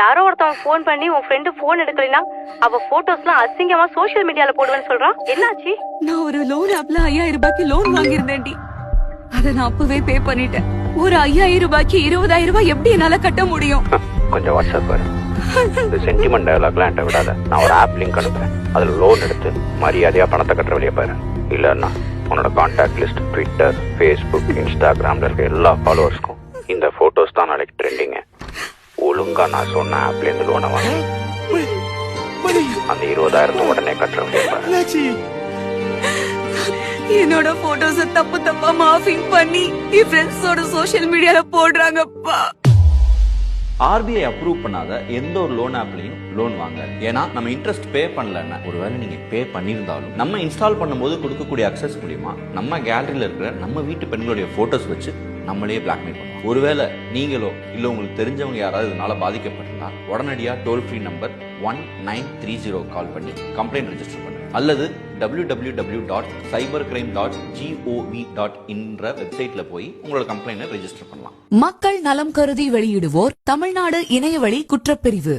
யாரோ ஒருத்தவங்க ஃபோன் பண்ணி உன் ஃப்ரெண்டு ஃபோன் எடுக்கலைன்னா அவ போட்டோஸ்லாம் அசிங்கமா சோஷியல் மீடியால போடுவேன்னு சொல்றான் என்னாச்சு? நான் ஒரு லோன் ஆப்ல ஐயாயிரம் ரூபாய்க்கு லோன் வாங்கியிருந்தேன்டி. அத நான் அப்பவே பே பண்ணிட்டேன். ஒரு ஐயாயிரம் ரூபாய்க்கு இருபதாயிரம் ரூபாய் எப்படி என்னால கட்ட முடியும்? கொஞ்சம் வாட்ஸ்அப் பாரு. இந்த சென்டிமெண்ட் டயலாக்லாம் என்கிட்ட விடாத. நான் ஒரு ஆப் லிங்க் அனுப்புறேன். அதில் லோன் எடுத்து மரியாதையாக பணத்தை கட்டுற வழியை பாரு. இல்லைன்னா உன்னோட கான்டாக்ட் லிஸ்ட் ட்விட்டர் ஃபேஸ்புக் இன்ஸ்டாகிராமில் இருக்க எல்லா ஃபாலோவர்ஸ்க்கும் இந்த ஃபோட்டோஸ் தான் நாளைக்கு ட்ரெண்டிங்கு ஒழுங்கா நான் சொன்ன ஆப்லேருந்து லோனை வாங்க. அந்த இருபதாயிரத்தை உடனே கட்டுற வழியை பாரு என்னோட போட்டோஸ தப்பு தப்பா மாஃபிங் பண்ணி என் ஃப்ரெண்ட்ஸோட சோஷியல் மீடியால போடுறாங்கப்பா. ஆர்பிஐ அப்ரூவ் பண்ணாத எந்த ஒரு லோன் ஆப்லையும் லோன் வாங்க. ஏன்னா நம்ம இன்ட்ரெஸ்ட் பே பண்ணலன்னா ஒருவேளை நீங்க பே பண்ணியிருந்தாலும் நம்ம இன்ஸ்டால் பண்ணும்போது கொடுக்கக்கூடிய அக்சஸ் மூலியமா நம்ம கேலரியில இருக்கிற நம்ம வீட்டு பெண்களுடைய போட்டோஸ் வச்சு நம்மளே பிளாக்மெயில் பண்ணுவோம். ஒருவேளை நீங்களோ இல்லை உங்களுக்கு தெரிஞ்சவங்க யாராவது இதனால பாதிக்கப்பட்டிருந்தா உடனடியாக toll free number one nine three zero call பண்ணி கம்ப்ளைண்ட் ரெஜிஸ்டர் பண்ணுங்க. அல்லது W W W dot cyber crime dot G O V dot in வெப்சைட்ல போய் உங்களோட கம்ப்ளைண்ட் ரெஜிஸ்டர் பண்ணலாம். மக்கள் நலம் கருதி வெளியிடுவோர் தமிழ்நாடு இணையவழி குற்றப்பிரிவு.